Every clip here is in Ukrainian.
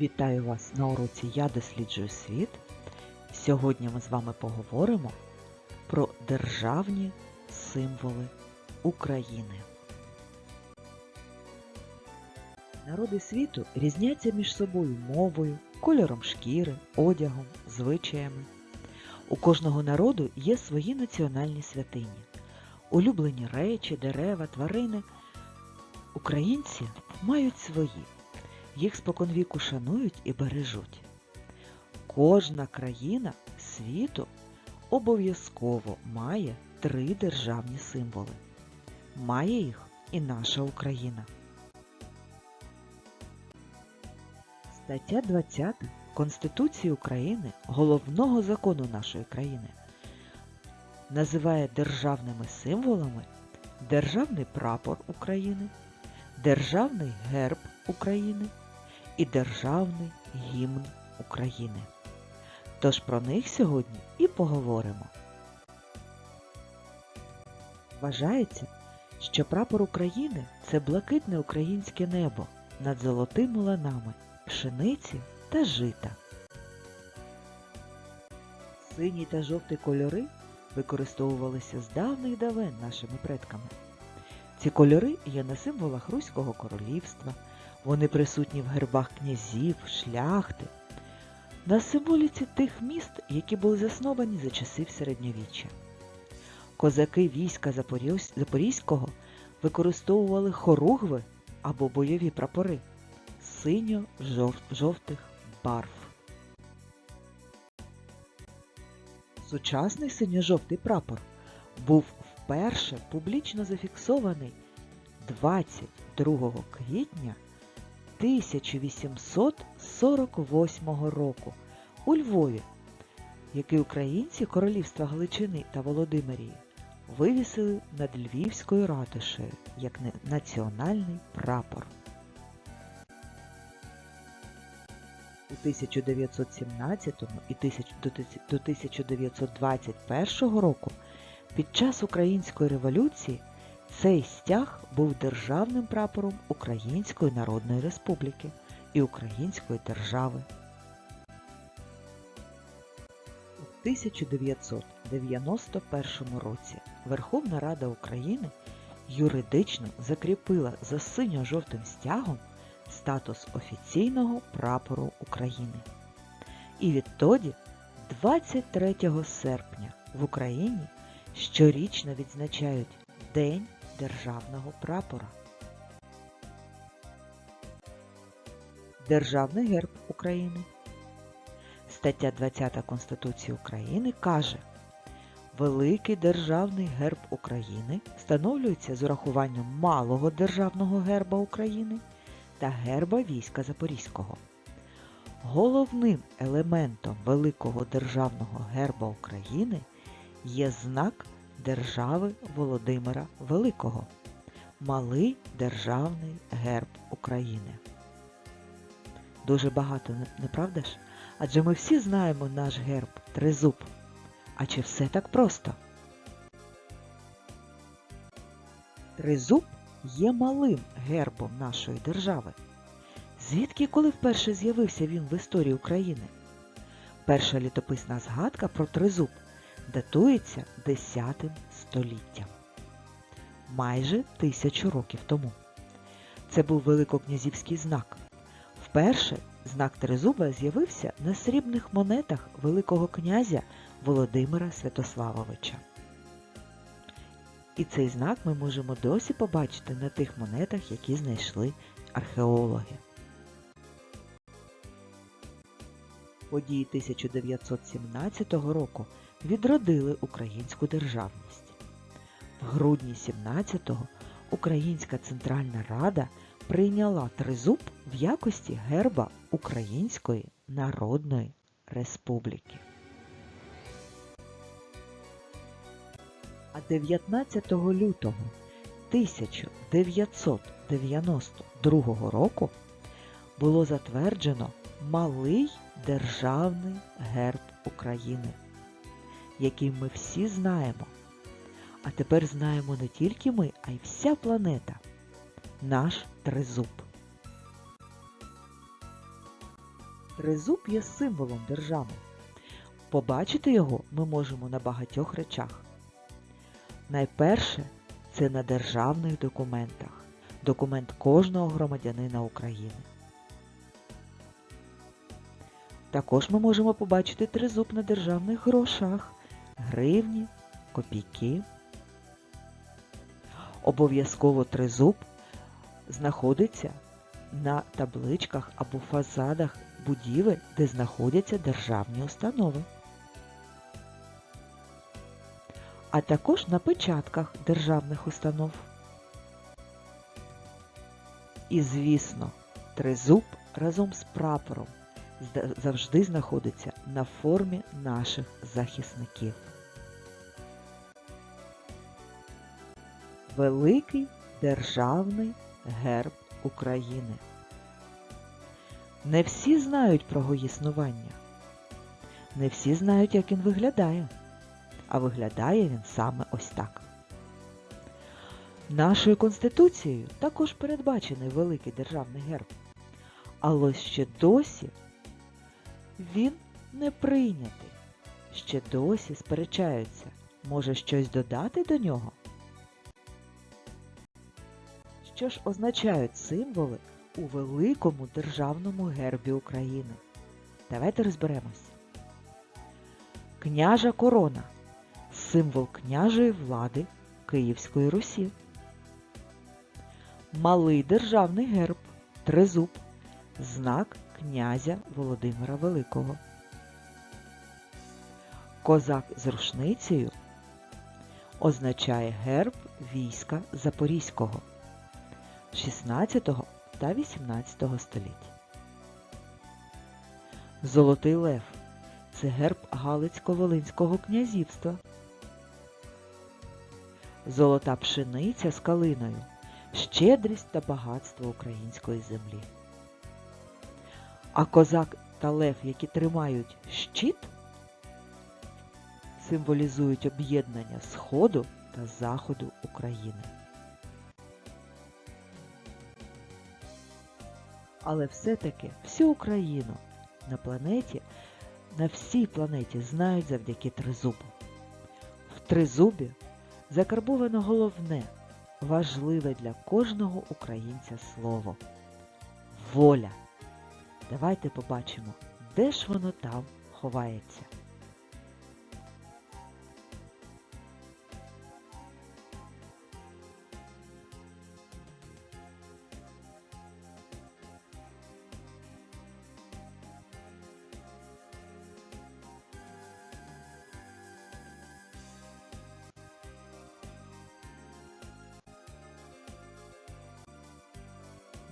Вітаю вас на уроці Я досліджую світ. Сьогодні ми з вами поговоримо про державні символи України. Народи світу різняться між собою мовою, кольором шкіри, одягом, звичаями. У кожного народу є свої національні святині, улюблені речі, дерева, тварини. Українці мають свої. Їх споконвіку шанують і бережуть. Кожна країна світу обов'язково має три державні символи. Має їх і наша Україна. Стаття 20 Конституції України, головного закону нашої країни, називає державними символами Державний прапор України, Державний герб України і Державний гімн України. Тож про них сьогодні і поговоримо. Вважається, що прапор України це блакитне українське небо над золотими ланами пшениці та жита. Синій та жовтий кольори використовувалися з давних давен нашими предками. Ці кольори є на символах Руського королівства, вони присутні в гербах князів, шляхти, на символіці тих міст, які були засновані за часів середньовіччя. Козаки війська Запорізького використовували хоругви або бойові прапори синьо-жовтих барв. Сучасний синьо-жовтий прапор був вперше публічно зафіксований 22 квітня 1848 року у Львові, який українці Королівства Галичини та Володимирії вивісили над Львівською ратушею як національний прапор. У 1917 і до 1921 року під час Української революції цей стяг був державним прапором Української Народної Республіки і Української держави. У 1991 році Верховна Рада України юридично закріпила за синьо-жовтим стягом статус офіційного прапору України. І відтоді, 23 серпня в Україні щорічно відзначають День державного прапора. Державний герб України. Стаття 20 Конституції України каже, Великий державний герб України встановлюється з урахуванням малого державного герба України та герба війська Запорізького. Головним елементом Великого державного герба України є знак держави Володимира Великого Малий державний герб України. Дуже багато, не- правда ж? Адже ми всі знаємо наш герб тризуб. А чи все так просто? Тризуб є малим гербом нашої держави. Звідки коли вперше з'явився він в історії України? Перша літописна згадка про тризуб датується 10 століттям. Майже тисячу років тому. Це був великокнязівський знак. Вперше знак тризуба з'явився на срібних монетах Великого князя Володимира Святославовича. І цей знак ми можемо досі побачити на тих монетах, які знайшли археологи. Події 1917 року відродили українську державність. В грудні 17-го Українська Центральна Рада прийняла тризуб в якості герба Української Народної Республіки. А 19 лютого 1992 року було затверджено малий державний герб України, який ми всі знаємо. А тепер знаємо не тільки ми, а й вся планета. Наш тризуб. Тризуб є символом держави. Побачити його ми можемо на багатьох речах. Найперше це на державних документах. Документ кожного громадянина України. Також ми можемо побачити тризуб на державних грошах, гривні, копійки. Обов'язково тризуб знаходиться на табличках або фасадах будівель, де знаходяться державні установи. А також на печатках державних установ. І, звісно, тризуб разом з прапором завжди знаходиться на формі наших захисників. Великий державний герб України. Не всі знають про його існування. Не всі знають, як він виглядає. А виглядає він саме ось так. Нашою Конституцією також передбачений великий державний герб. Але ще досі він не прийнятий. Ще досі сперечаються. Може щось додати до нього? Що ж означають символи у великому державному гербі України? Давайте розберемось. Княжа корона символ княжої влади Київської Русі. Малий державний герб тризуб знак князя Володимира Великого. Козак з рушницею означає герб війська Запорізького 16 та 18 століть. Золотий лев це герб Галицько-Волинського князівства. Золота пшениця з калиною щедрість та багатство української землі. А козак та лев, які тримають щит, символізують об'єднання Сходу та Заходу України. Але все-таки всю Україну на планеті, на всій планеті знають завдяки тризубу. В тризубі закарбовано головне, важливе для кожного українця слово воля. Давайте побачимо, де ж воно там ховається.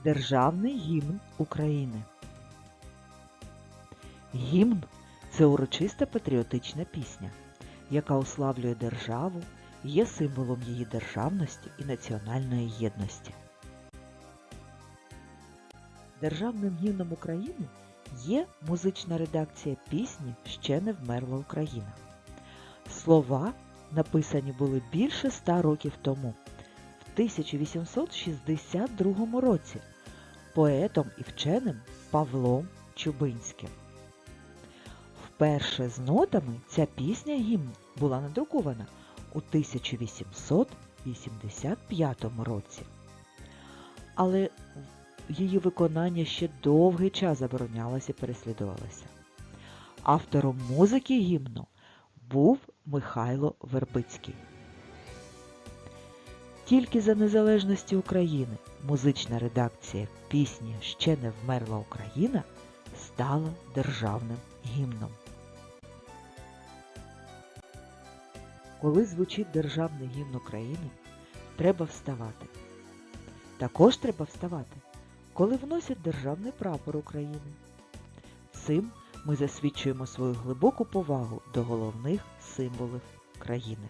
Державний гімн України. Гімн це урочиста патріотична пісня, яка уславлює державу, є символом її державності і національної єдності. Державним гімном України є музична редакція пісні Ще не вмерла Україна. Слова написані були більше ста років тому, в 1862 році, поетом і вченим Павлом Чубинським. Вперше з нотами ця пісня гімн була надрукована у 1885 році. Але її виконання ще довгий час заборонялося і переслідувалося. Автором музики гімну був Михайло Вербицький. Тільки за незалежності України музична редакція пісні Ще не вмерла Україна стала державним гімном. Коли звучить державний гімн України, треба вставати. Також треба вставати, коли вносять державний прапор України. Цим ми засвідчуємо свою глибоку повагу до головних символів країни.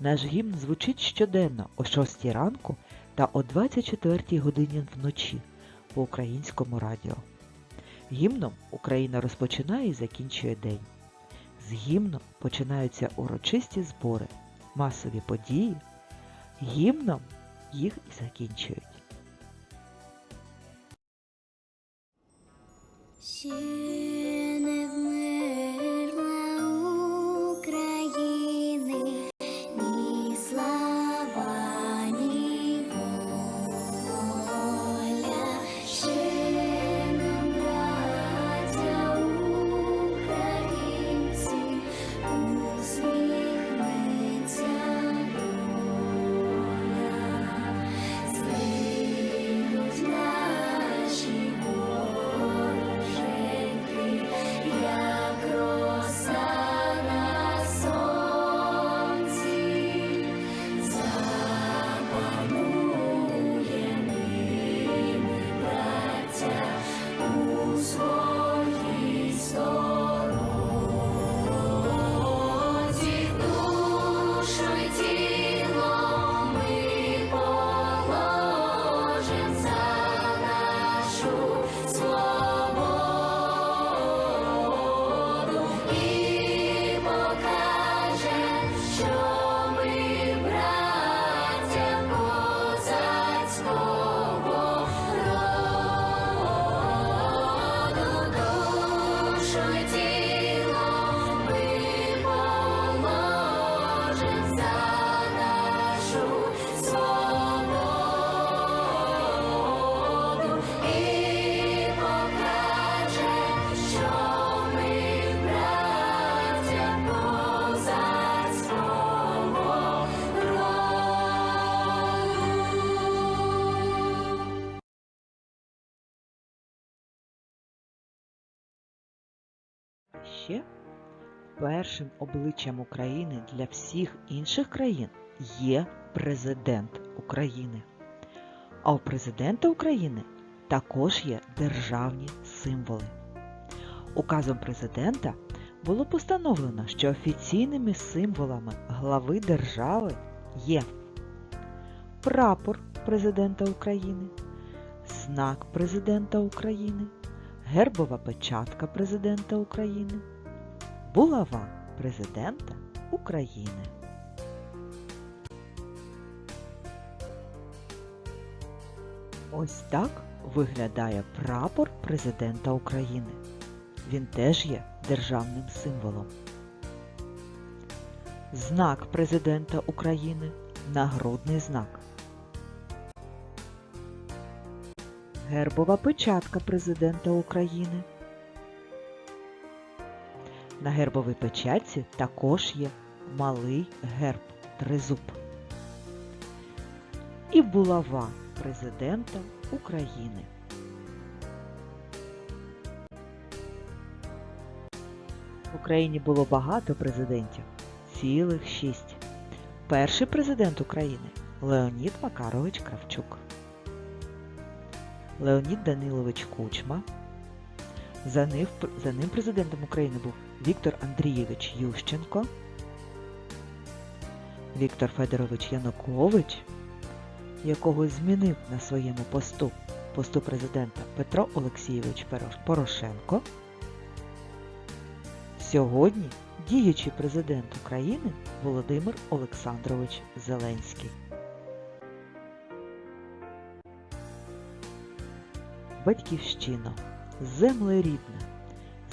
Наш гімн звучить щоденно о 6 ранку та о 24 годині вночі по українському радіо. Гімном Україна розпочинає і закінчує день. З гімном починаються урочисті збори, масові події. Гімном їх і закінчують. Ще першим обличчям України для всіх інших країн є президент України. А у президента України також є державні символи. Указом президента було постановлено, що офіційними символами глави держави є прапор президента України, знак президента України, гербова печатка президента України, булава президента України. Ось так виглядає прапор президента України. Він теж є державним символом. Знак президента України нагрудний знак. Гербова печатка президента України. На гербовій печатці також є малий герб тризуб. І булава президента України. В Україні було багато президентів, цілих шість. Перший президент України Леонід Макарович Кравчук. Леонід Данилович Кучма. За ним, за ним президентом України був Віктор Андрійович Ющенко, Віктор Федорович Янукович, якого змінив на своєму посту посту президента Петро Олексійович Порошенко. Сьогодні діючий президент України Володимир Олександрович Зеленський. Батьківщино, земле рідна,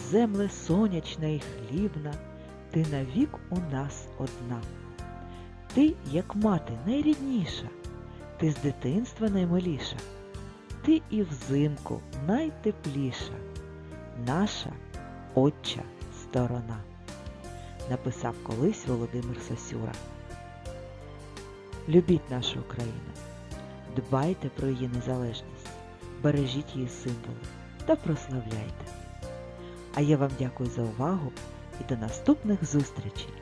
земле сонячна і хлібна, ти навік у нас одна. Ти, як мати, найрідніша, ти з дитинства наймиліша, ти і взимку найтепліша, наша отча сторона, написав колись Володимир Сосюра. Любіть нашу Україну, дбайте про її незалежність, бережіть її символи та прославляйте. А я вам дякую за увагу і до наступних зустрічей!